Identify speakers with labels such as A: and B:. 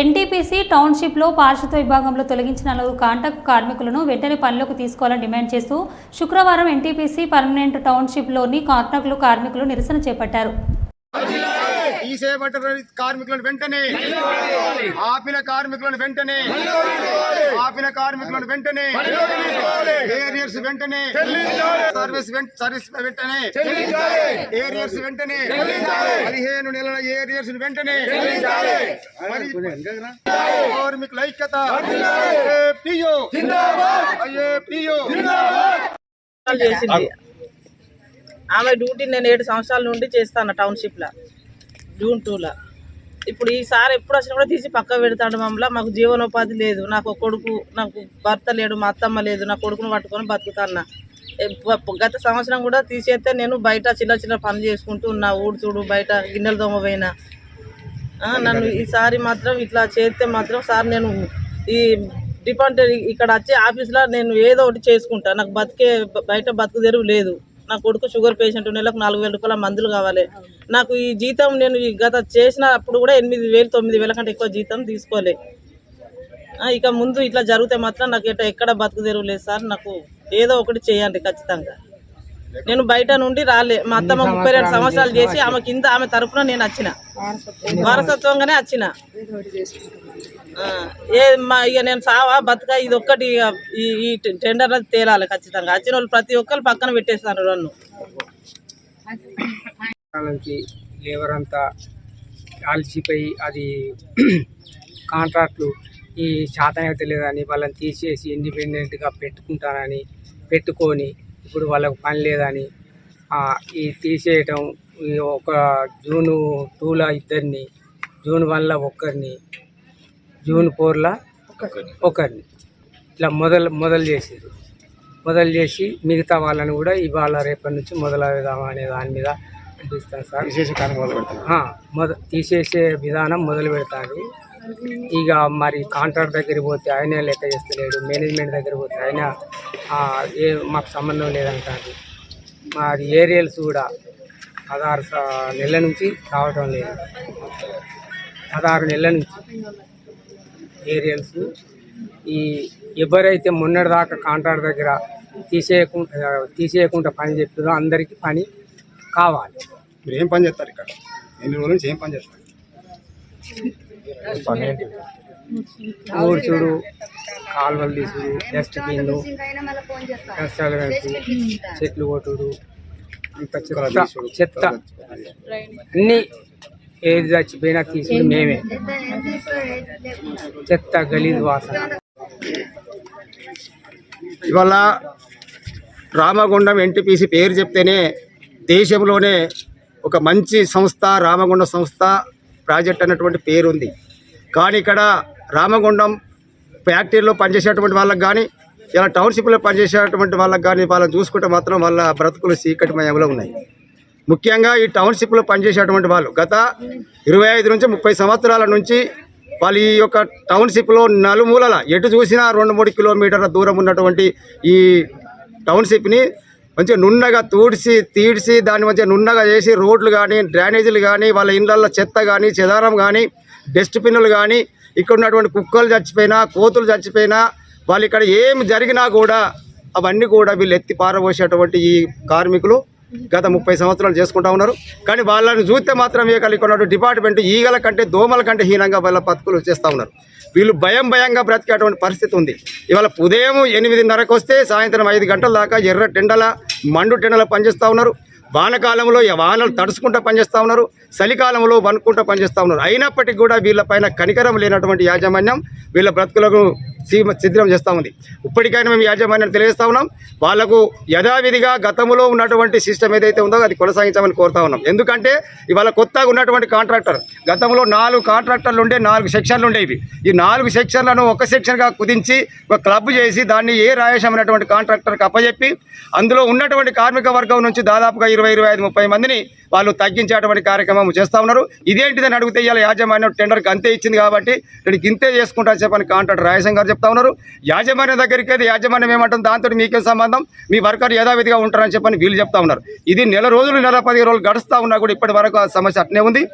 A: NTPC టౌన్షిప్లో పారిశుద్ధ్య విభాగంలో తొలగించిన నలుగురు కాంట్రాక్ట్ కార్మికులను వెంటనే పనిలోకి తీసుకోవాలని డిమాండ్ చేస్తూ శుక్రవారం ఎన్టీపీసీ పర్మనెంట్ టౌన్షిప్లోని కాంట్రాక్టులు కార్మికులు నిరసన చేపట్టారు.
B: ఈ తీసేయబడ్డ కార్మికులను వెంటనే ఆపిన కార్మికులను వెంటనే ఆపిన కార్మికులను వెంటనే ఏరియర్స్ వెంటనే సర్వీస్ సర్వీస్ వెంటనే ఏరియర్స్ వెంటనే పదిహేను నెలల ఏరియర్స్ వెంటనే కార్మికుల ఐక్యత
C: చేసింది. ఆమె డ్యూటీ నేను ఏడు సంవత్సరాల నుండి చేస్తాను టౌన్షిప్లో. జూన్ టూలో ఇప్పుడు ఈసారి ఎప్పుడు వచ్చినా కూడా తీసి పక్క పెడతాడు మమ్మల్ని. మాకు జీవనోపాధి లేదు. నాకు ఒక కొడుకు నాకు భర్త లేడు మా అత్తమ్మ లేదు. నా కొడుకును పట్టుకొని బతుకుతాన్నా. గత సంవత్సరం కూడా తీసేస్తే నేను బయట చిన్న చిన్న పనులు చేసుకుంటూ ఉన్నా. ఊడ్చుడు బయట గిన్నెలు దొమ్మ పోయినా నన్ను ఈసారి మాత్రం ఇట్లా చేస్తే మాత్రం సార్ నేను ఈ డిపార్ట్మెంట్ ఇక్కడ వచ్చే ఆఫీస్లో నేను ఏదో ఒకటి చేసుకుంటా. నాకు బతికే బయట బతుకు తెరువు లేదు. నా కొడుకు షుగర్ పేషెంట్ నెలకు నాలుగు వేల రూపాయల మందులు కావాలి. నాకు ఈ జీతం నేను ఈ గత చేసినప్పుడు కూడా ఎనిమిది వేలు తొమ్మిది వేల కంటే ఎక్కువ జీతం తీసుకోలే. ఇక ముందు ఇట్లా జరిగితే మాత్రం నాకు ఎక్కడ బతుకు తెరువు లేదు సార్. నాకు ఏదో ఒకటి చేయండి ఖచ్చితంగా. నేను బయట నుండి రాలే. మా అత్తమ్మ ముప్పై రెండు సంవత్సరాలు చేసి ఆమె కింద ఆమె తరపున నేను వచ్చిన వారసత్వంగానే వచ్చిన ఏ మా ఇక నేను సావా బతుక ఇది ఒక్కటి ఈ టెండర్ తేలాలి ఖచ్చితంగా. వచ్చిన వాళ్ళు ప్రతి ఒక్కరు పక్కన పెట్టేస్తారు నన్ను.
D: నుంచి లేబర్ అంతా అలసిపోయి అది కాంట్రాక్ట్లు ఈ శాతం లేదని వాళ్ళని తీసేసి ఇండిపెండెంట్గా పెట్టుకుంటానని పెట్టుకొని ఇప్పుడు వాళ్ళకు పని లేదని ఈ తీసేయటం ఈ ఒక జూను టూలో ఇద్దరిని జూన్ వన్లో ఒక్కరిని జూన్ ఫోర్లో ఒకరిని ఇట్లా మొదలు మొదలు చేసారు మొదలు చేసి మిగతా వాళ్ళని కూడా ఇవాళ రేపటి నుంచి మొదలవుదాం అనే దాని మీద అనిపిస్తాను సార్.
B: పెడతాను
D: మొద తీసేసే విధానం మొదలు పెడతారు. ఇక మరి కాంట్రాక్ట్ దగ్గరికి పోతే ఆయన లెక్క చేస్తలేడు మేనేజ్మెంట్ దగ్గర పోతే ఆయన ఏ మాకు సంబంధం లేదంటారు. మరి ఏరియల్స్ కూడా పదహారు నెలల నుంచి రావటం లేదు. పదహారు నెలల నుంచి ఏరియల్స్. ఈ ఎవరైతే మొన్నటిదాకా కాంట్రాక్ట్ దగ్గర తీసేయకుండా తీసేయకుండా పని చెప్తుందో అందరికీ పని కావాలి.
B: మీరు ఏం పని చేస్తారు ఇక్కడ? ఎన్ని రోజుల నుంచి ఏం పని చేస్తారు?
D: ఊడ్చుడు కాలువలు తీసుడు డస్ట్బిన్ కష్టాలు కలిసి చెట్లు కొట్టుడు ఇంత చెత్త చెత్త. అన్నీ ఏది చచ్చిపోయినా తీసుడు మేమే. చెత్త గలీజ్ వాసన.
B: ఇవాళ రామగుండం ఎన్టీపీసీ పేరు చెప్తేనే దేశంలోనే ఒక మంచి సంస్థ రామగుండం సంస్థ ప్రాజెక్ట్ అన్నటువంటి పేరు ఉంది కానీ ఇక్కడ రామగుండం ఫ్యాక్టరీలో పనిచేసేటువంటి వాళ్ళకి కానీ ఇలా టౌన్షిప్లో పనిచేసేటువంటి వాళ్ళకి కానీ వాళ్ళని చూసుకుంటే మాత్రం వాళ్ళ బ్రతుకులు చీకటిమయంలో ఉన్నాయి. ముఖ్యంగా ఈ టౌన్షిప్లో పనిచేసేటువంటి వాళ్ళు గత ఇరవై ఐదు నుంచి ముప్పై సంవత్సరాల నుంచి వాళ్ళు ఈ యొక్క టౌన్షిప్లో నలుమూలల ఎటు చూసినా రెండు మూడు కిలోమీటర్ల దూరం ఉన్నటువంటి ఈ టౌన్షిప్ని మంచిగా నున్నగా తూడ్చి తీడ్చి దాన్ని మంచిగా నున్నగా చేసి రోడ్లు కానీ డ్రైనేజీలు కానీ వాళ్ళ ఇళ్ళల్లో చెత్త కానీ చెదారం కానీ డస్ట్బిన్లు కానీ ఇక్కడ ఉన్నటువంటి కుక్కలు చచ్చిపోయినా కోతులు చచ్చిపోయినా వాళ్ళు ఇక్కడ ఏం జరిగినా కూడా అవన్నీ కూడా వీళ్ళు ఎత్తి పారబోసేటువంటి ఈ కార్మికులు గత ముప్పై సంవత్సరాలు చేసుకుంటా ఉన్నారు. కానీ వాళ్ళని చూస్తే మాత్రం ఇక ఇక్కడ డిపార్ట్మెంట్ ఈగల కంటే దోమల కంటే హీనంగా వాళ్ళ బతుకులు చేస్తూ ఉన్నారు. వీళ్ళు భయం భయంగా బ్రతికేటువంటి పరిస్థితి ఉంది. ఇవాళ ఉదయం ఎనిమిదిన్నరకు వస్తే సాయంత్రం ఐదు గంటల దాకా ఎర్ర టెండల మండు టెండల పనిచేస్తూ ఉన్నారు. వానకాలంలో వానలు తడుచుకుంటూ పనిచేస్తూ ఉన్నారు చలికాలంలో వనుకుంటూ పనిచేస్తూ ఉన్నారు. అయినప్పటికీ కూడా వీళ్ళపైన కనికరం లేనటువంటి యాజమాన్యం వీళ్ళ బ్రతుకులకు సీమ చేస్తూ ఉంది ఇప్పటికైనా మేము యాజమాన్యాన్ని తెలియజేస్తా ఉన్నాం. వాళ్ళకు యథావిధిగా గతంలో ఉన్నటువంటి సిస్టమ్ ఏదైతే ఉందో అది కొనసాగించామని కోరుతా ఉన్నాం. ఎందుకంటే ఇవాళ కొత్తగా ఉన్నటువంటి కాంట్రాక్టర్ గతంలో నాలుగు కాంట్రాక్టర్లు ఉండే నాలుగు సెక్షన్లు ఉండేవి ఈ నాలుగు సెక్షన్లను ఒక సెక్షన్గా కుదించి ఒక క్లబ్ చేసి దాన్ని ఏ రాయేశం అనేటువంటి కాంట్రాక్టర్కి అప్పజెప్పి అందులో ఉన్నటువంటి కార్మిక వర్గం నుంచి దాదాపుగా ఇరవై ఇరవై ఐదు ముప్పై మందిని వాళ్ళు తగ్గించేటువంటి కార్యక్రమం చేస్తూ ఉన్నారు. ఇదేంటిదని అడిగితే ఇవాళ యాజమాన్యం టెండర్కి అంతే ఇచ్చింది కాబట్టి వీడికి ఇంతే చేసుకుంటా చెప్పని కాంట్రాక్టర్ రాయసం గారు చెప్తా ఉన్నారు. యాజమాన్యం దగ్గరికి అయితే యాజమాన్యం ఏమంటుంది? దాంతో మీకే సంబంధం? మీ వర్కర్ యథావిధిగా ఉంటారని చెప్పని వీళ్ళు చెప్తా ఉన్నారు. ఇది నెల రోజులు నెల పది రోజులు గడుస్తూ ఉన్నా కూడా ఇప్పటి వరకు ఆ సమస్య అట్నే ఉంది.